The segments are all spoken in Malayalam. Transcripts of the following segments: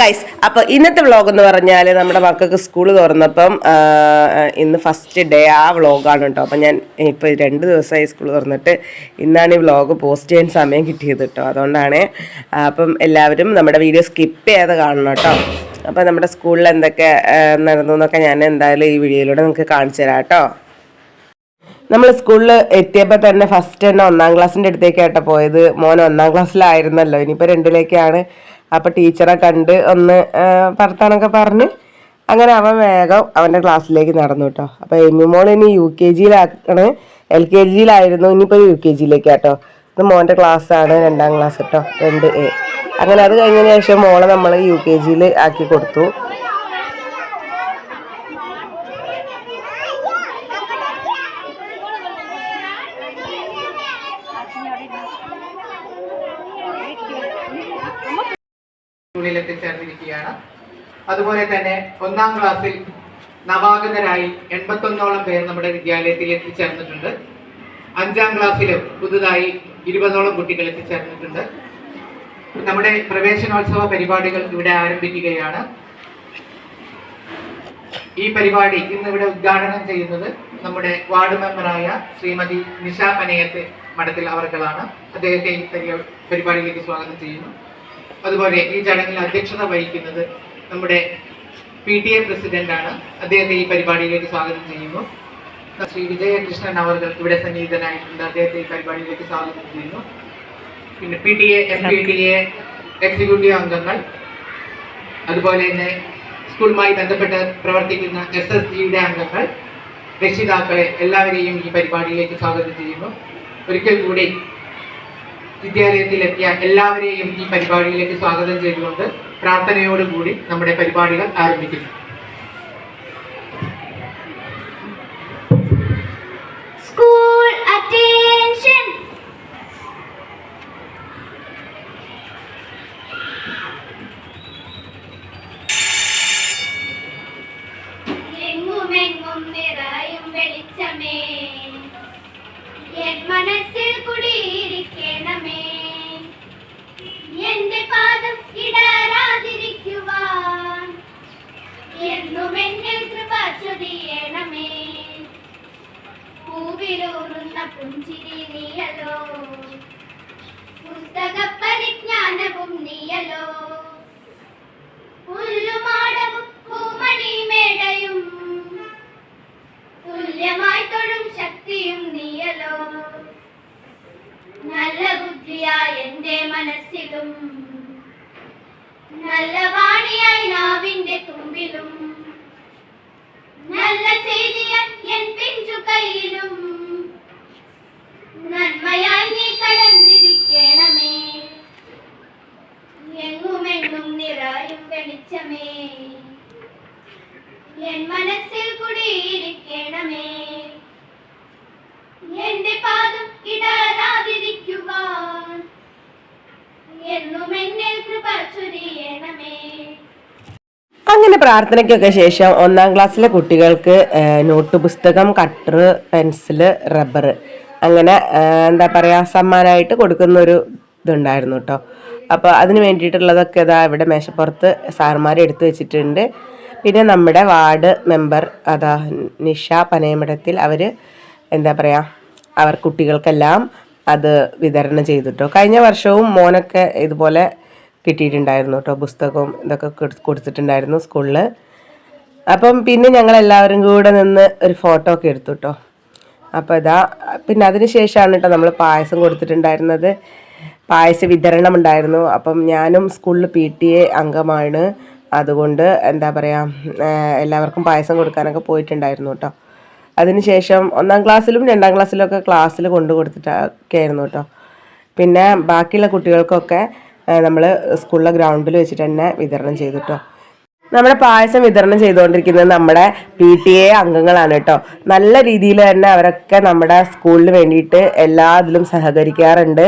ഗൈസ് അപ്പോൾ ഇന്നത്തെ വ്ളോഗ് എന്ന് പറഞ്ഞാൽ നമ്മുടെ മക്കൾക്ക് സ്കൂൾ തുറന്നപ്പം ഇന്ന് ഫസ്റ്റ് ഡേ ആ വ്ളോഗാണ് കേട്ടോ അപ്പം ഞാൻ ഇപ്പോൾ രണ്ട് ദിവസമായി സ്കൂൾ തുറന്നിട്ട് ഇന്നാണ് ഈ വ്ളോഗ് പോസ്റ്റ് ചെയ്യാൻ സമയം കിട്ടിയത് കേട്ടോ അതുകൊണ്ടാണ് അപ്പം എല്ലാവരും നമ്മുടെ വീഡിയോ സ്കിപ്പ് ചെയ്യാതെ കാണണം കേട്ടോ അപ്പം നമ്മുടെ സ്കൂളിൽ എന്തൊക്കെ നടന്നു എന്നൊക്കെ ഞാൻ എന്തായാലും ഈ വീഡിയോയിലൂടെ നിങ്ങൾക്ക് കാണിച്ചു തരാം കേട്ടോ നമ്മൾ സ്കൂളിൽ എത്തിയപ്പോൾ തന്നെ ഫസ്റ്റ് തന്നെ ഒന്നാം ക്ലാസ്സിന്റെ അടുത്തേക്കാട്ടോ പോയത്. മോൻ ഒന്നാം ക്ലാസ്സിലായിരുന്നല്ലോ ഇനിയിപ്പോൾ രണ്ടിലേക്കാണ്. അപ്പോൾ ടീച്ചറെ കണ്ട് ഒന്ന് വർത്താനൊക്കെ പറഞ്ഞ് അങ്ങനെ അവൻ വേഗം അവന്റെ ക്ലാസ്സിലേക്ക് നടന്നു കേട്ടോ അപ്പോൾ എമിമോൾ ഇനി യു കെ ജിയിലാക്കണ്. എൽ കെ ജിയിലായിരുന്നു. ഇനിയിപ്പോൾ യു കെ ജിയിലേക്ക് കേട്ടോ ഇത് മോന്റെ ക്ലാസ്സാണ് രണ്ടാം ക്ലാസ് കേട്ടോ രണ്ട് എ. അങ്ങനെ അത് കഴിഞ്ഞതിന് ശേഷം മോളെ നമ്മൾ യു കെ ജിയിൽ ആക്കി കൊടുത്തു. സ്കൂളിൽ എത്തിച്ചേർന്നിരിക്കുകയാണ് അതുപോലെ തന്നെ ഒന്നാം ക്ലാസ്സിൽ നവാഗതരായി എൺപത്തൊന്നോളം പേർ നമ്മുടെ വിദ്യാലയത്തിൽ എത്തിച്ചേർന്നിട്ടുണ്ട്. അഞ്ചാം ക്ലാസ്സിലും പുതുതായി ഇരുപതോളം കുട്ടികൾ എത്തിച്ചേർന്നിട്ടുണ്ട്. നമ്മുടെ പ്രവേശനോത്സവ പരിപാടികൾ ഇവിടെ ആരംഭിക്കുകയാണ്. ഈ പരിപാടി ഇന്ന് ഇവിടെ ഉദ്ഘാടനം ചെയ്യുന്നത് നമ്മുടെ വാർഡ് മെമ്പറായ ശ്രീമതി നിഷ പനയത്ത് മഠത്തിൽ അവർക്കളാണ് അദ്ദേഹത്തെ ഈ പരിപാടിയിലേക്ക് സ്വാഗതം ചെയ്യുന്നു. അതുപോലെ ഈ ചടങ്ങിൽ അധ്യക്ഷത വഹിക്കുന്നത് നമ്മുടെ പി ടി എ പ്രസിഡന്റാണ്. അദ്ദേഹത്തെ ഈ പരിപാടിയിലേക്ക് സ്വാഗതം ചെയ്യുന്നു. ശ്രീ വിജയകൃഷ്ണൻ അവർ ഇവിടെ സന്നിഹിതനായിട്ടുണ്ട്. അദ്ദേഹത്തെ ഈ പരിപാടിയിലേക്ക് സ്വാഗതം ചെയ്യുന്നു. പിന്നെ P T A M P T A executive അംഗങ്ങൾ. അതുപോലെ തന്നെ സ്കൂളുമായി ബന്ധപ്പെട്ട് പ്രവർത്തിക്കുന്ന എസ് എസ് ജിയുടെ അംഗങ്ങൾ രക്ഷിതാക്കളെ എല്ലാവരെയും ഈ പരിപാടിയിലേക്ക് സ്വാഗതം ചെയ്യുന്നു. ഒരിക്കൽ കൂടി വിദ്യാലയത്തിലെത്തിയ എല്ലാവരെയും ഈ പരിപാടിയിലേക്ക് സ്വാഗതം ചെയ്തുകൊണ്ട് പ്രാർത്ഥനയോടുകൂടി നമ്മുടെ പരിപാടികൾ ആരംഭിക്കുന്നു! എങ്ങുമെങ്ങും നിറയും വെളിച്ചമേ. മനസ്സിൽ കുടിയിരിക്കണമേ. നീയല്ലോ പുല്ലുമാടവും പൂമണി മേടയും ശക്തിയും നീയല്ലോ. നല്ല ബുദ്ധിയായി എന്റെ മനസ്സിലും. നല്ല വാണിയായി നാവിന്റെ തുമ്പിലും. നല്ല ചെയ്തിയാൽ എൻ പിഞ്ചു നന്മയായി നീ കടന്നിരിക്കണമേ എങ്ങുമെങ്ങും നിറയും വെളിച്ചമേ അങ്ങനെ പ്രാർത്ഥനയ്ക്കൊക്കെ ശേഷം ഒന്നാം ക്ലാസ്സിലെ കുട്ടികൾക്ക് നോട്ട് പുസ്തകം കട്ടർ പെൻസിൽ റബ്ബർ അങ്ങനെ എന്താ പറയുക സമ്മാനമായിട്ട് കൊടുക്കുന്ന ഒരു ഇതുണ്ടായിരുന്നു കേട്ടോ. അപ്പോൾ അതിന് വേണ്ടിയിട്ടുള്ളതൊക്കെ ഇതാ ഇവിടെ മേശപ്പുറത്ത് സാർമാർ എടുത്തു വെച്ചിട്ടുണ്ട്. പിന്നെ നമ്മുടെ വാർഡ് മെമ്പർ അതാ നിഷ പനയമഠത്തിൽ അവർ എന്താ പറയുക അവർ കുട്ടികൾക്കെല്ലാം അത് വിതരണം ചെയ്തിട്ടോ. കഴിഞ്ഞ വർഷവും മോനൊക്കെ ഇതുപോലെ കിട്ടിയിട്ടുണ്ടായിരുന്നു കേട്ടോ പുസ്തകവും ഇതൊക്കെ കൊടു- കൊടുത്തിട്ടുണ്ടായിരുന്നു സ്കൂളിൽ അപ്പം പിന്നെ ഞങ്ങൾ എല്ലാവരും കൂടെ നിന്ന് ഒരു ഫോട്ടോ ഒക്കെ എടുത്തു കേട്ടോ അപ്പോൾ ഇതാ പിന്നെ അതിന് ശേഷമാണ് കേട്ടോ നമ്മൾ പായസം കൊടുത്തിട്ടുണ്ടായിരുന്നത്. പായസ വിതരണം ഉണ്ടായിരുന്നു അപ്പം ഞാനും സ്കൂളിൽ പി ടി എ അംഗമാണ്. അതുകൊണ്ട് എന്താ പറയുക എല്ലാവർക്കും പായസം കൊടുക്കാനൊക്കെ പോയിട്ടുണ്ടായിരുന്നു കേട്ടോ. അതിനുശേഷം ഒന്നാം ക്ലാസ്സിലും രണ്ടാം ക്ലാസ്സിലും ഒക്കെ ക്ലാസ്സിൽ കൊണ്ടു കൊടുത്തിട്ടൊക്കെ ആയിരുന്നു കേട്ടോ. പിന്നെ ബാക്കിയുള്ള കുട്ടികൾക്കൊക്കെ നമ്മൾ സ്കൂളിലെ ഗ്രൗണ്ടിൽ വെച്ചിട്ട് തന്നെ വിതരണം ചെയ്തു കേട്ടോ. നമ്മുടെ പായസം വിതരണം ചെയ്തുകൊണ്ടിരിക്കുന്നത് നമ്മുടെ പി ടി എ അംഗങ്ങളാണ് കേട്ടോ. നല്ല രീതിയിൽ തന്നെ അവരൊക്കെ നമ്മുടെ സ്കൂളിന് വേണ്ടിയിട്ട് എല്ലാ ഇതിലും സഹകരിക്കാറുണ്ട്.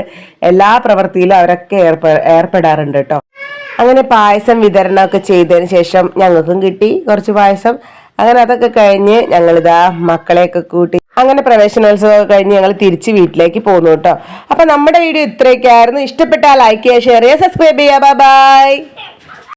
എല്ലാ പ്രവൃത്തിയിലും അവരൊക്കെ ഏർപ്പെ ഏർപ്പെടാറുണ്ട് കേട്ടോ. അങ്ങനെ പായസം വിതരണമൊക്കെ ചെയ്തതിന് ശേഷം ഞങ്ങൾക്കും കിട്ടി കുറച്ച് പായസം. അങ്ങനെ അതൊക്കെ കഴിഞ്ഞ് ഞങ്ങളിതാ മക്കളെയൊക്കെ കൂട്ടി അങ്ങനെ പ്രവേശനോത്സവം കഴിഞ്ഞ് ഞങ്ങൾ തിരിച്ച് വീട്ടിലേക്ക് പോന്നു കേട്ടോ. അപ്പൊ നമ്മുടെ വീഡിയോ ഇത്രയൊക്കെ ആയിരുന്നു ഇഷ്ടപ്പെട്ടാൽ ലൈക്ക് ചെയ്യുക ഷെയർ ചെയ്യുക സബ്സ്ക്രൈബ് ചെയ്യുക. ബൈ